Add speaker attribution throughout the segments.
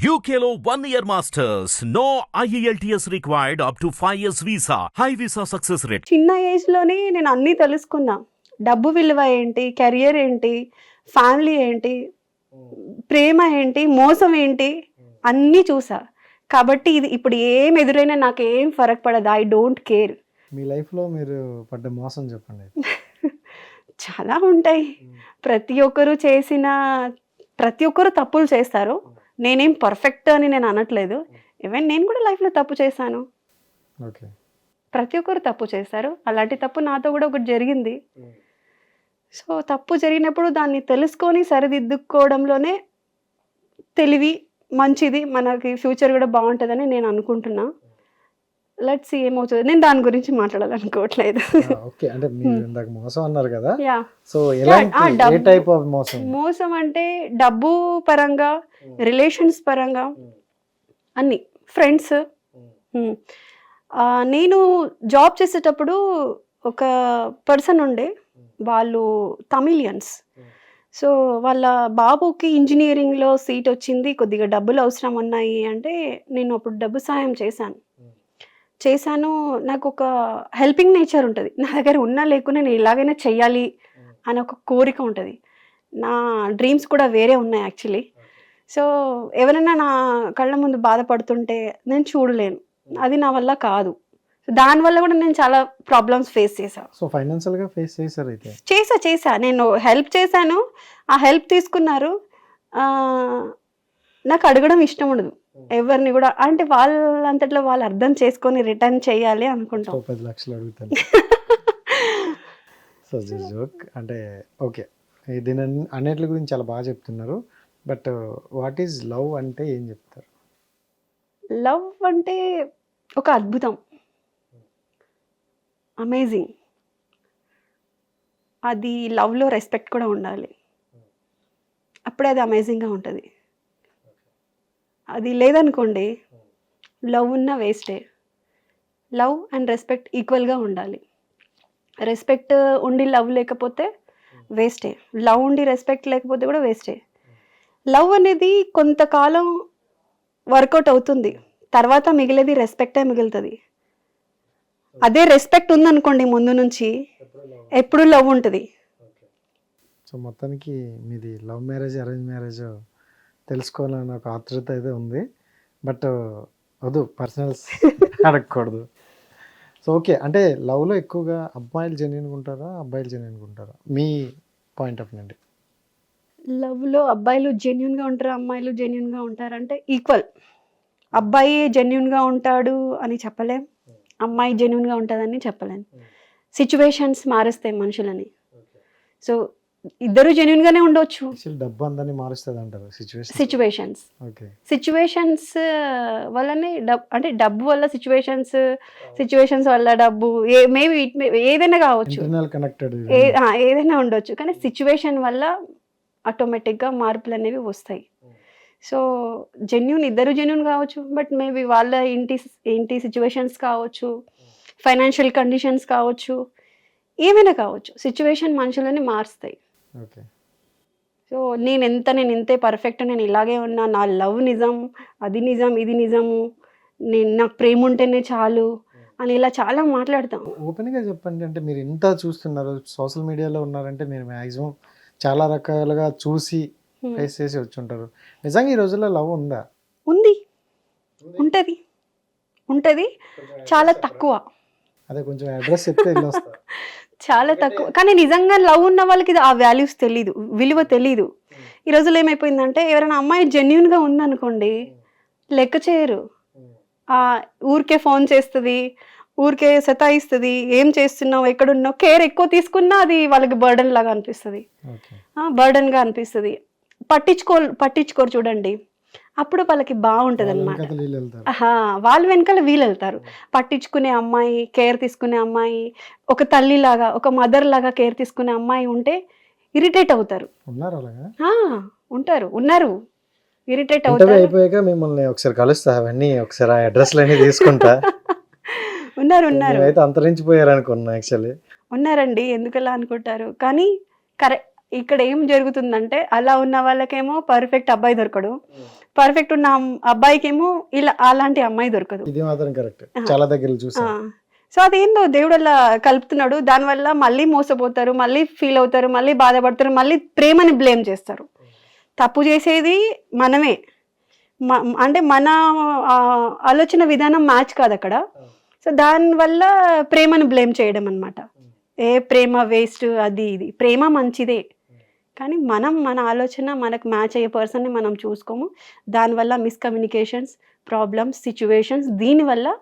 Speaker 1: One year masters. No E IELTS required up to 5 years visa. High visa success rate.
Speaker 2: చిన్న ఏజ్లోనే నేను అన్నీ తెలుసుకున్నా. డబ్బు విలువ ఏంటి? కెరియర్ ఏంటి? ఫ్యామిలీ ఏంటి? ప్రేమ ఏంటి? మోసం ఏంటి? అన్నీ చూసా. కాబట్టి ఇది ఇప్పుడు ఏం ఎదురైనా నాకు ఏం ఫరక్ పడదు. ఐ డోంట్ కేర్
Speaker 3: మీ లైఫ్లో మీరు పడ్డ మోసం చెప్పండి.
Speaker 2: చాలా ఉంటాయి. ప్రతి ఒక్కరు చేసిన ప్రతి ఒక్కరు తప్పులు చేస్తారు. నేనేం పర్ఫెక్ట్ అని నేను అనట్లేదు. ఈవెన్ నేను కూడా లైఫ్లో తప్పు చేశాను. ప్రతి ఒక్కరు తప్పు చేస్తారు అలాంటి తప్పు నాతో కూడా ఒకటి జరిగింది. సో తప్పు జరిగినప్పుడు దాన్ని తెలుసుకొని సరిదిద్దుకోవడంలోనే తెలివి మంచిది. మనకి ఫ్యూచర్ కూడా బాగుంటుందని నేను అనుకుంటున్నా. లెట్స్ ఏమవుతుంది. నేను దాని గురించి మాట్లాడాలనుకోవట్లేదు.
Speaker 3: ఓకే. అంటే మీరు ఇందాక మోసం అన్నారు కదా.
Speaker 2: యా
Speaker 3: సో ఏ టైప్ ఆఫ్ మోసం?
Speaker 2: మోసం అంటే డబ్బు పరంగా రిలేషన్స్ పరంగా అన్ని. ఫ్రెండ్స్ నేను జాబ్ చేసేటప్పుడు ఒక పర్సన్ ఉండే. వాళ్ళు తమిళియన్స్. సో వాళ్ళ బాబుకి ఇంజనీరింగ్లో సీట్ వచ్చింది. కొద్దిగా డబ్బులు అవసరం ఉన్నాయి అంటే నేను అప్పుడు డబ్బు సాయం చేశాను. చేశాను. నాకు ఒక హెల్పింగ్ నేచర్ ఉంటుంది. నా దగ్గర ఉన్నా లేకున్నా నేను ఇలాగైనా చెయ్యాలి అని ఒక కోరిక ఉంటుంది. నా డ్రీమ్స్ కూడా వేరే ఉన్నాయి యాక్చువల్లీ. సో ఎవరైనా నా కళ్ళ ముందు బాధపడుతుంటే నేను చూడలేను. అది నా వల్ల కాదు. సో దానివల్ల కూడా నేను చాలా ప్రాబ్లమ్స్ ఫేస్ చేశాను
Speaker 3: సో ఫైనాన్షియల్గా ఫేస్ చేశారు అయితే?
Speaker 2: చేసా చేసా నేను హెల్ప్ చేశాను. ఆ హెల్ప్ తీసుకున్నారు. నాకు అడగడం ఇష్టం ఉండదు. ఎవరిని కూడా అంటే వాళ్ళంతట్లో వాళ్ళు అర్థం చేసుకొని రిటర్న్ చేయాలి అనుకుంటాం.
Speaker 3: పది లక్షలు అడుగుతాను. సో జోక్ అంటే ఓకే దీని అన్ని- అన్నిటి గురించి చాలా బాగా చెప్తున్నారు. బట్ వాట్ ఈజ్ లవ్ అంటే ఏం చెప్తారు?
Speaker 2: లవ్ అంటే ఒక అద్భుతం. అమేజింగ్ అది లవ్లో రెస్పెక్ట్ కూడా ఉండాలి. అప్పుడే అది అమేజింగ్గా ఉంటుంది. అది లేదనుకోండి లవ్ ఉన్న వేస్టే. లవ్ అండ్ రెస్పెక్ట్ ఈక్వల్గా ఉండాలి. రెస్పెక్ట్ ఉండి లవ్ లేకపోతే వేస్టే. లవ్ ఉండి రెస్పెక్ట్ లేకపోతే కూడా వేస్టే. లవ్ అనేది కొంతకాలం వర్కౌట్ అవుతుంది. తర్వాత మిగిలేది రెస్పెక్టే మిగులుతుంది. అదే రెస్పెక్ట్ ఉందనుకోండి ముందు నుంచి ఎప్పుడు లవ్ ఉంటుంది.
Speaker 3: సో మొత్తానికి మీది లవ్ మ్యారేజ్ అరేంజ్ మ్యారేజ్ తెలుసుకోవాలని ఒక ఆతృత అయితే ఉంది. బట్ వద్దు పర్సనల్స్ అడగకూడదు. So okay. అంటే లవ్లో ఎక్కువగా అమ్మాయిలు జెన్యున్గా ఉంటారా అబ్బాయిలు జెన్యున్గా ఉంటారా? మీ పాయింట్ ఆఫ్ నుండి
Speaker 2: లవ్లో అబ్బాయిలు జెన్యున్గా ఉంటారు అమ్మాయిలు జెన్యున్గా ఉంటారంటే ఈక్వల్. అబ్బాయి జెన్యున్గా ఉంటాడు అని చెప్పలేం. అమ్మాయి జెన్యున్గా ఉంటుందని చెప్పలేం. సిచ్యువేషన్స్ మారుస్తాయి మనుషులని. సో ఇద్దరు జెన్యున్గానే ఉండొచ్చు.
Speaker 3: యాక్చువల్ డబ్బు అందరినీ మారుస్తుంది అంటారు సిచ్యువేషన్
Speaker 2: సిచ్యువేషన్స్ సిచ్యువేషన్స్ వల్లనే డబ్ అంటే డబ్బు వల్ల సిచ్యువేషన్స్ సిచ్యువేషన్స్ వల్ల డబ్బు ఏ మేబీ ఏదైనా కావచ్చు. ఏదైనా. ఉండొచ్చు. కానీ సిచ్యువేషన్ వల్ల ఆటోమేటిక్గా మార్పులు అనేవి వస్తాయి. సో జెన్యున్ ఇద్దరు జెన్యున్ కావచ్చు బట్ మేబీ వాళ్ళ ఇంటి ఇంటి సిచ్యువేషన్స్ కావచ్చు ఫైనాన్షియల్ కండిషన్స్ కావచ్చు ఏమైనా కావచ్చు. సిచ్యువేషన్ మనుషులని మారుస్తాయి.
Speaker 3: ఓకే.
Speaker 2: సో నేను ఎంత నేను ఇంతే పర్ఫెక్ట్ నేను ఇలాగే ఉన్నా నా లవ్ నిజం అది నిజం ఇది నిజము నేను నాకు ప్రేమ ఉంటేనే చాలు అని ఇలా చాలా మాట్లాడతాం.
Speaker 3: ఓపెన్గా చెప్పండి అంటే మీరు ఇంత చూస్తున్నారు సోషల్ మీడియాలో ఉన్నారంటే మీరు మ్యాక్సిమం చాలా రకాలుగా చూసి. ఫేస్ చేసి వచ్చి ఉంటారు నిజంగా ఈ రోజుల్లో లవ్ ఉందా?
Speaker 2: ఉంది. ఉంటుంది. ఉంటుంది. చాలా తక్కువ.
Speaker 3: అదే కొంచెం అడ్రస్ చెప్తే
Speaker 2: చాలా తక్కువ. కానీ నిజంగా లవ్ ఉన్న వాళ్ళకి ఇది ఆ వాల్యూస్ తెలీదు విలువ తెలీదు. ఈ రోజుల్లో ఏమైపోయిందంటే ఎవరైనా అమ్మాయి జెన్యున్గా ఉందనుకోండి లెక్క చేయరు. ఆ ఊరికే ఫోన్ చేస్తుంది ఊరికే సతాయిస్తుంది ఏం చేస్తున్నావు ఎక్కడున్నావు కేర్ ఎక్కువ తీసుకున్నా అది వాళ్ళకి బర్డన్ లాగా అనిపిస్తుంది. బర్డన్గా అనిపిస్తుంది. పట్టించుకో పట్టించుకోరు చూడండి. అప్పుడు వాళ్ళకి బాగుంటుంది అనమాట
Speaker 3: వీళ్ళు
Speaker 2: వెనకాల వీళ్ళు వెళ్తారు. పట్టించుకునే అమ్మాయి కేర్ తీసుకునే అమ్మాయి ఒక తల్లి లాగా ఒక మదర్ లాగా కేర్ తీసుకునే అమ్మాయి ఉంటే ఇరిటేట్ అవుతారు. ఉంటారు ఉన్నారు. ఇరిటేట్ అవుతారు.
Speaker 3: అయిపోయాక మిమ్మల్ని ఒకసారి కలుస్తా అవన్నీ ఒకసారి ఆ అడ్రస్లు అన్ని తీసుకుంటా.
Speaker 2: ఉన్నారు ఉన్నారు.
Speaker 3: అయితే అంతరించిపోయారు అనుకున్నా యాక్చువల్లీ
Speaker 2: ఉన్నారండి ఎందుకలా అనుకుంటారు? కానీ కరెక్ట్ ఇక్కడ ఏం జరుగుతుందంటే అలా ఉన్న వాళ్ళకేమో పర్ఫెక్ట్ అబ్బాయి దొరకడు. పర్ఫెక్ట్ ఉన్న అబ్బాయికేమో ఇలా అలాంటి అమ్మాయి దొరకదు.
Speaker 3: ఇది మాత్రం కరెక్ట్
Speaker 2: ఆ.
Speaker 3: చాలా దగ్గర చూసా.
Speaker 2: సో అదేందో దేవుడు అలా కలుపుతున్నాడు. దానివల్ల మళ్ళీ మోసపోతారు మళ్ళీ ఫీల్ అవుతారు మళ్ళీ బాధపడతారు మళ్ళీ ప్రేమని బ్లేమ్ చేస్తారు. తప్పు చేసేది మనమే. అంటే మన ఆలోచన విధానం మ్యాచ్ కాదు అక్కడ. సో దానివల్ల ప్రేమను బ్లేమ్ చేయడం అనమాట ఏ ప్రేమ వేస్ట్ అది ఇది. ప్రేమ మంచిదే. కానీ మనం మన ఆలోచన మనకు మ్యాచ్ అయ్యే పర్సన్ని మనం చూసుకోము. దానివల్ల మిస్కమ్యూనికేషన్స్ ప్రాబ్లమ్స్ సిచ్యువేషన్స్ దీనివల్ల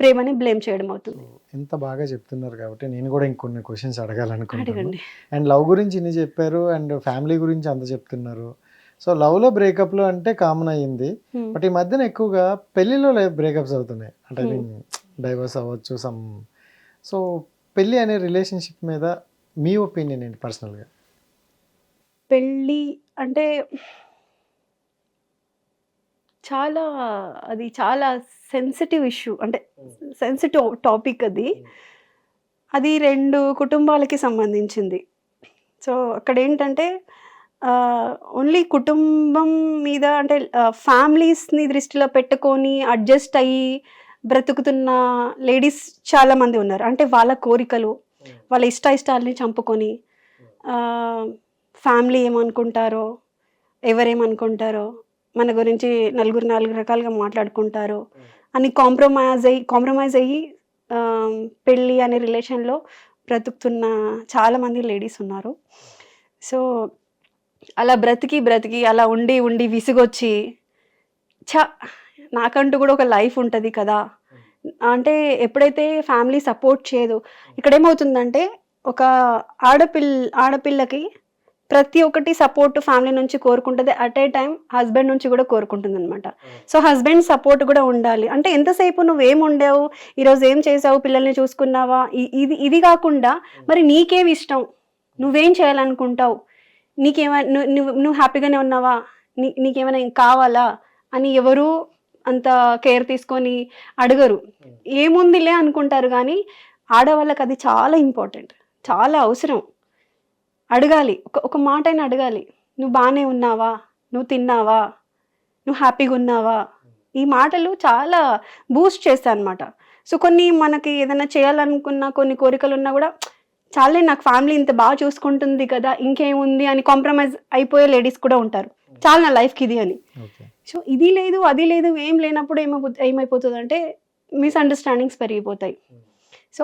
Speaker 2: ప్రేమని బ్లేమ్ చేయడం అవుతుంది.
Speaker 3: ఎంత బాగా చెప్తున్నారు కాబట్టి నేను కూడా ఇంకొన్ని క్వశ్చన్స్ అడగాలనుకుంటున్నాను. అండ్ లవ్ గురించి ఇన్ని చెప్పారు అండ్ ఫ్యామిలీ గురించి అంత చెప్తున్నారు. సో లవ్లో బ్రేకప్లు అంటే కామన్ అయ్యింది. బట్ ఈ మధ్యన ఎక్కువగా పెళ్ళిలో బ్రేకప్స్ అవుతున్నాయి. అంటే. డైవర్స్ అవ్వచ్చు సమ్. సో పెళ్ళి అనే రిలేషన్షిప్ మీద మీ ఒపీనియన్ ఏంటి పర్సనల్గా?
Speaker 2: పెళ్ళి అంటే చాలా అది చాలా సెన్సిటివ్ ఇష్యూ అంటే సెన్సిటివ్ టాపిక్ అది. అది రెండు కుటుంబాలకి సంబంధించింది. సో అక్కడ ఏంటంటే ఓన్లీ కుటుంబం మీద అంటే ఫ్యామిలీస్ని దృష్టిలో పెట్టుకొని అడ్జస్ట్ అయ్యి బ్రతుకుతున్న లేడీస్ చాలామంది ఉన్నారు. అంటే వాళ్ళ కోరికలు వాళ్ళ ఇష్ట ఇష్టాలని చంపుకొని ఫ్యామిలీ ఏమనుకుంటారో ఎవరేమనుకుంటారో మన గురించి నలుగురు నాలుగు రకాలుగా మాట్లాడుకుంటారో అని కాంప్రమైజ్ అయ్యి కాంప్రమైజ్ అయ్యి పెళ్ళి అనే రిలేషన్లో బ్రతుకుతున్న చాలామంది లేడీస్ ఉన్నారు. సో అలా బ్రతికి బ్రతికి అలా ఉండి ఉండి విసుగొచ్చి చ నాకంటూ కూడా ఒక లైఫ్ ఉంటుంది కదా. అంటే ఎప్పుడైతే ఫ్యామిలీ సపోర్ట్ చేయదు ఇక్కడ ఏమవుతుందంటే ఒక ఆడపిల్ల ఆడపిల్లకి ప్రతి ఒక్కటి సపోర్ట్ ఫ్యామిలీ నుంచి కోరుకుంటుంది. అట్ ఏ టైం హస్బెండ్ నుంచి కూడా కోరుకుంటుంది అనమాట సో హస్బెండ్ సపోర్ట్ కూడా ఉండాలి. అంటే ఎంతసేపు నువ్వు ఏం ఉండవు ఈరోజు ఏం చేసావు? పిల్లల్ని చూసుకున్నావా? ఇది ఇది కాకుండా మరి నీకేమి ఇష్టం? నువ్వేం చేయాలనుకుంటావు? నీకేమైనా నువ్వు నువ్వు హ్యాపీగానే ఉన్నావా? నీ నీకేమైనా కావాలా? అని ఎవరు అంత కేర్ తీసుకొని అడగరు. ఏముందిలే అనుకుంటారు కానీ ఆడవాళ్ళకి అది చాలా ఇంపార్టెంట్ చాలా అవసరం. అడగాలి. ఒక ఒక మాట అయినా అడగాలి. నువ్వు బాగానే ఉన్నావా? నువ్వు తిన్నావా? నువ్వు హ్యాపీగా ఉన్నావా? ఈ మాటలు చాలా బూస్ట్ చేస్తాయి అనమాట సో కొన్ని మనకి ఏదైనా చేయాలనుకున్న కొన్ని కోరికలు ఉన్నా కూడా చాలే నాకు ఫ్యామిలీ ఇంత బాగా చూసుకుంటుంది కదా ఇంకేముంది? అని కాంప్రమైజ్ అయిపోయే లేడీస్ కూడా ఉంటారు. చాలా నా లైఫ్కి ఇది అని. సో ఇది లేదు అది లేదు ఏం లేనప్పుడు ఏమైపో ఏమైపోతుంది అంటే మిస్అండర్స్టాండింగ్స్ పెరిగిపోతాయి. సో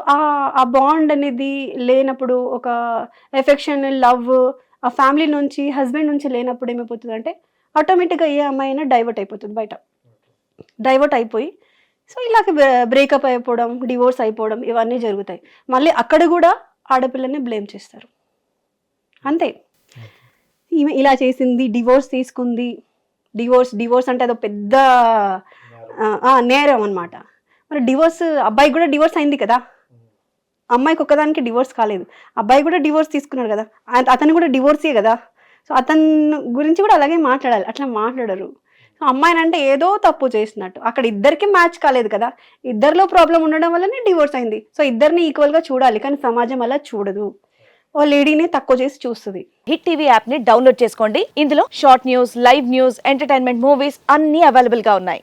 Speaker 2: ఆ బాండ్ అనేది లేనప్పుడు ఒక ఎఫెక్షన్ లవ్ ఆ ఫ్యామిలీ నుంచి హస్బెండ్ నుంచి లేనప్పుడు ఏమైపోతుంది అంటే ఆటోమేటిక్గా ఏ అమ్మాయి అయినా డైవర్ట్ అయిపోతుంది బయట. డైవర్ట్ అయిపోయి సో ఇలాగ బ్రేకప్ అయిపోవడం డివోర్స్ అయిపోవడం ఇవన్నీ జరుగుతాయి. మళ్ళీ అక్కడ కూడా ఆడపిల్లని బ్లేమ్ చేస్తారు. అంతే. ఈమె ఇలా చేసింది డివోర్స్ తీసుకుంది డివోర్స్ డివోర్స్ అంటే అదో పెద్ద నేరం అన్నమాట. మరి డివోర్స్ అబ్బాయి కూడా డివోర్స్ అయింది కదా. అమ్మాయికి ఒక్కదానికి డివోర్స్ కాలేదు. అబ్బాయి కూడా డివోర్స్ తీసుకున్నాడు కదా. అతను కూడా డివోర్సే కదా. సో అతను గురించి కూడా అలాగే మాట్లాడాలి. అట్లా మాట్లాడరు. సో అమ్మాయిని అంటే ఏదో తప్పు చేసినట్టు. అక్కడ ఇద్దరికి మ్యాచ్ కాలేదు కదా. ఇద్దరిలో ప్రాబ్లం ఉండడం వల్లనే డివోర్స్ అయింది. సో ఇద్దరిని ఈక్వల్గా చూడాలి. కానీ సమాజం అలా చూడదు. ఓ లేడీని తక్కువ చేసి చూస్తుంది.
Speaker 4: హిట్ టీవీ యాప్ని డౌన్లోడ్ చేసుకోండి. ఇందులో short news live news entertainment movies అన్ని అవైలబుల్గా ఉన్నాయి.